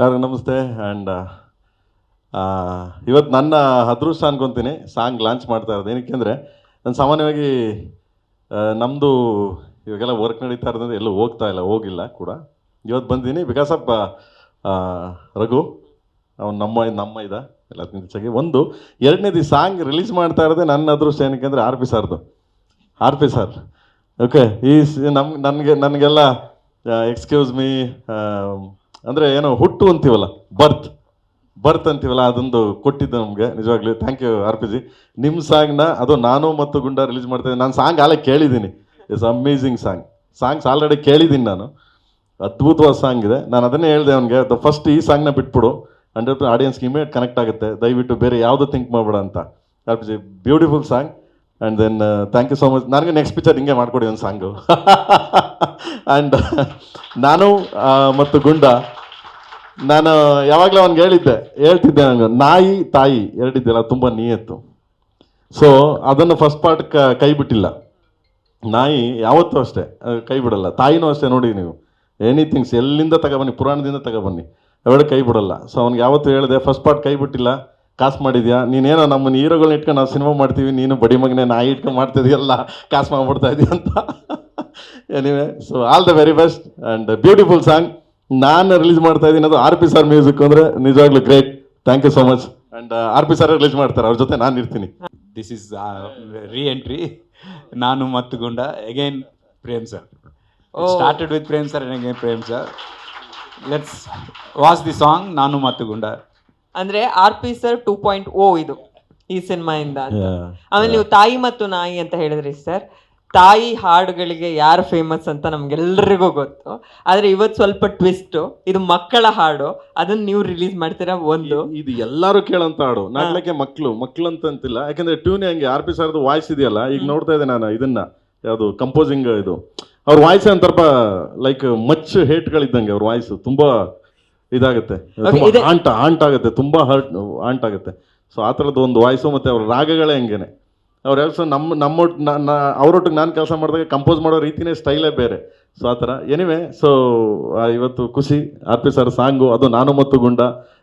ಎಲ್ಲರಿಗೂ ನಮಸ್ತೆ? ಆ್ಯಂಡ್ ಇವತ್ತು ನನ್ನ ಅದೃಷ್ಟ ಅನ್ಕೊತೀನಿ ಸಾಂಗ್ ಲಾಂಚ್ ಮಾಡ್ತಾ ಇರೋದು. ಏನಕ್ಕೆ ಅಂದರೆ, ನಾನು ಸಾಮಾನ್ಯವಾಗಿ ನಮ್ಮದು ಇವಾಗೆಲ್ಲ ವರ್ಕ್ ನಡೀತಾ ಇರೋದ್ರಿಂದ ಎಲ್ಲೂ ಹೋಗ್ತಾ ಇಲ್ಲ, ಹೋಗಿಲ್ಲ ಕೂಡ. ಇವತ್ತು ಬಂದೀನಿ ಬಿಕಾಸ್ ಆಫ್ ರಘು. ಅವ್ನು ನಮ್ಮ ನಮ್ಮ ಇದ ಎಲ್ಲ ಹೆಚ್ಚಾಗಿ. ಒಂದು, ಎರಡನೇದು ಸಾಂಗ್ ರಿಲೀಸ್ ಮಾಡ್ತಾ ಇರೋದೇ ನನ್ನ ಅದೃಷ್ಟ. ಏನಕ್ಕೆ ಅಂದರೆ ಆರ್ ಪಿ ಸರ್ದು. R P sir. ಓಕೆ ಈ ನಮ್ಗೆ ನನಗೆ, ನನಗೆಲ್ಲ ಎಕ್ಸ್ಕ್ಯೂಸ್ ಮೀ ಅಂದರೆ ಏನೋ ಹುಟ್ಟು ಅಂತೀವಲ್ಲ ಬರ್ತ್ ಬರ್ತ್ ಅಂತೀವಲ್ಲ, ಅದೊಂದು ಕೊಟ್ಟಿದ್ದು ನಮಗೆ, ನಿಜವಾಗ್ಲೂ. Thank you R P ji. ನಿಮ್ಮ ಸಾಂಗ್ನ ಅದು ನಾನು ಮತ್ತು ಗುಂಡ ರಿಲೀಸ್ ಮಾಡ್ತೇನೆ ನಾನು ಸಾಂಗ್ ಆಲೇ ಕೇಳಿದ್ದೀನಿ. It's amazing song songs already ಕೇಳಿದ್ದೀನಿ ನಾನು. ಅದ್ಭುತವಾದ ಸಾಂಗ್ ಇದೆ. ನಾನು ಅದನ್ನೇ ಹೇಳಿದೆ ಅವನಿಗೆ ದ ಫಸ್ಟ್ ಈ ಸಾಂಗ್ನ ಬಿಟ್ಬಿಡು. ಹಂಡ್ರೆಡ್ ಆಡಿಯನ್ಸ್ಗೆ ಇಮಿಡಿಯೇಟ್ ಕನೆಕ್ಟ್ ಆಗುತ್ತೆ. ದಯವಿಟ್ಟು ಬೇರೆ ಯಾವುದು ಥಿಂಕ್ ಮಾಡಬೇಡ ಅಂತ. R P ji beautiful song and then thank you so much ನನಗೆ ನೆಕ್ಸ್ಟ್ ಪಿಕ್ಚರ್ ಹಿಂಗೆ ಮಾಡಿಕೊಡಿ ಒಂದು ಸಾಂಗು ಆ್ಯಂಡ್ ನಾನು ಮತ್ತು ಗುಂಡ ನಾನು ಯಾವಾಗಲೂ ಅವನಿಗೆ ಹೇಳಿದ್ದೆ, ಹೇಳ್ತಿದ್ದೆ ನನಗೆ ನಾಯಿ, ತಾಯಿ ಎರಡಿದ್ದೆಲ್ಲ ತುಂಬ ನಿಯತ್ತು. ಸೊ ಅದನ್ನು ಫಸ್ಟ್ ಪಾರ್ಟ್ ಕೈ ಬಿಟ್ಟಿಲ್ಲ. ನಾಯಿ ಯಾವತ್ತೂ ಅಷ್ಟೇ ಕೈ ಬಿಡಲ್ಲ. ತಾಯಿನೂ ಅಷ್ಟೇ ನೋಡಿ ನೀವು. ಎನಿಥಿಂಗ್ಸ್ ಎಲ್ಲಿಂದ ತಗೊಬನ್ನಿ, ಪುರಾಣದಿಂದ ತಗೊಬನ್ನಿ ಎರಡು ಕೈ ಬಿಡಲ್ಲ. ಸೊ ಅವ್ನಿಗೆ ಯಾವತ್ತೂ ಹೇಳಿದೆ ಫಸ್ಟ್ ಪಾರ್ಟ್ ಕೈ ಬಿಟ್ಟಿಲ್ಲ. ಕಾಸು ಮಾಡಿದ್ಯಾ? ನೀನೇನೋ ನಮ್ಮ ಹೀರೋಗಳನ್ನ ಇಟ್ಕೊಂಡು ನಾವು ಸಿನಿಮಾ ಮಾಡ್ತೀವಿ, ನೀನು ಬಡಿ ಮಗನೇ ನಾಯಿ ಇಟ್ಕೊಂಡು ಮಾಡ್ತಿದ್ಯಲ್ಲ, ಕಾಸು ಮಾಡ್ಬಿಡ್ತಾ ಇದೀಯ ಅಂತ. Anyway so all the very best and beautiful song ನಾನು ರಿಲೀಸ್ ಮಾಡ್ತಾ ಇದ್ದೀನಿ ಅದು ಆರ್ ಪಿ ಸರ್ ಮ್ಯೂಸಿಕ್ ಅಂದ್ರೆ ನಿಜವಾಗ್ಲೂ great thank you so much and R P sir release ಮಾಡ್ತಾರೆ. ಅವ್ರ ಜೊತೆ ನಾನು ಇರ್ತೀನಿ. ದಿಸ್ ಇಸ್ ರೀ entry Naanu Mattu Gunda. Again Prem sir started with Prem sir again Prem sir let's watch the song Naanu Mattu Gunda. ಅಂದ್ರೆ R P sir two point O ಇದು ಈ ಸಿನಿಮಾಯಿಂದ. ಆಮೇಲೆ ನೀವು ತಾಯಿ ಮತ್ತು ನಾಯಿ ಅಂತ ಹೇಳಿದ್ರಿ ಸರ್ ತಾಯಿ ಹಾಡುಗಳಿಗೆ ಯಾರು ಫೇಮಸ್ ಅಂತ ನಮ್ಗೆಲ್ರಿಗೂ ಗೊತ್ತು. ಆದ್ರೆ ಇವತ್ತು ಸ್ವಲ್ಪ ಟ್ವಿಸ್ಟ್ ಇದು ಮಕ್ಕಳ ಹಾಡು. ಅದನ್ನ ನೀವು ರಿಲೀಸ್ ಮಾಡ್ತೀರಾ ಒಂದು? ಇದು ಎಲ್ಲರೂ ಕೇಳಂತ ಹಾಡು. ನಾಟ್ಲಕ್ಕೆ ಮಕ್ಕಳು ಮಕ್ಕಳು ಅಂತ ಅಂತಿಲ್ಲ. ಯಾಕಂದ್ರೆ ಟ್ಯೂನ್ ಹಂಗೆ ಆರ್ ಪಿ ಸರ್ದು ವಾಯ್ಸ್ ಇದೆಯಲ್ಲ ಈಗ ನೋಡ್ತಾ ಇದ್ದೆ ನಾನು ಇದನ್ನ. ಯಾವುದು ಕಂಪೋಸಿಂಗ್ ಇದು. ಅವ್ರ ವಾಯ್ಸ್ ಅಂತರ್ಪ ಲೈಕ್ ಮಚ್ ಹೇಟ್ಗಳಿದ್ದಂಗೆ ಅವ್ರ ವಾಯ್ಸ್ ತುಂಬಾ ಇದಾಗುತ್ತೆ. ಆಂಟ ಆಂಟ್ ಆಗುತ್ತೆ. ತುಂಬಾ ಹರ್ಟ್ ಆಂಟ್ ಆಗುತ್ತೆ. ಸೊ ಆ ಥರದ್ದು ಒಂದು ವಾಯ್ಸು ಮತ್ತೆ ಅವ್ರ ರಾಗಗಳೇ ಹಂಗೇನೆ. ಅವ್ರು ಯಾರು? ನಮ್ಮ ನಮ್ಮೊಟ್ಟು ಅವರೊಟ್ಟಿಗೆ ನಾನು ಕೆಲಸ ಮಾಡಿದಾಗ ಕಂಪೋಸ್ ಮಾಡೋ ರೀತಿನೇ ಸ್ಟೈಲೇ ಬೇರೆ. ಸೊ ಆ ಥರ. ಎನಿವೆ ಸೊ ಇವತ್ತು ಖುಷಿ ಆರ್ ಪಿ ಸರ್ ಸಾಂಗು ಅದು ನಾನು ಮತ್ತು ಗುಂಡ.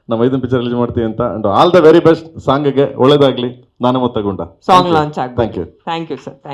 ನಮ್ಮ ಐದನ್ ಪಿಕ್ಚರ್ ರಿಲೀಸ್ ಮಾಡ್ತೀವಿ ಅಂತ. And all the very best ಸಾಂಗ್ಗೆ ಒಳ್ಳೇದಾಗಲಿ. Naanu Mattu Gunda. Song launch thank you thank you sir thank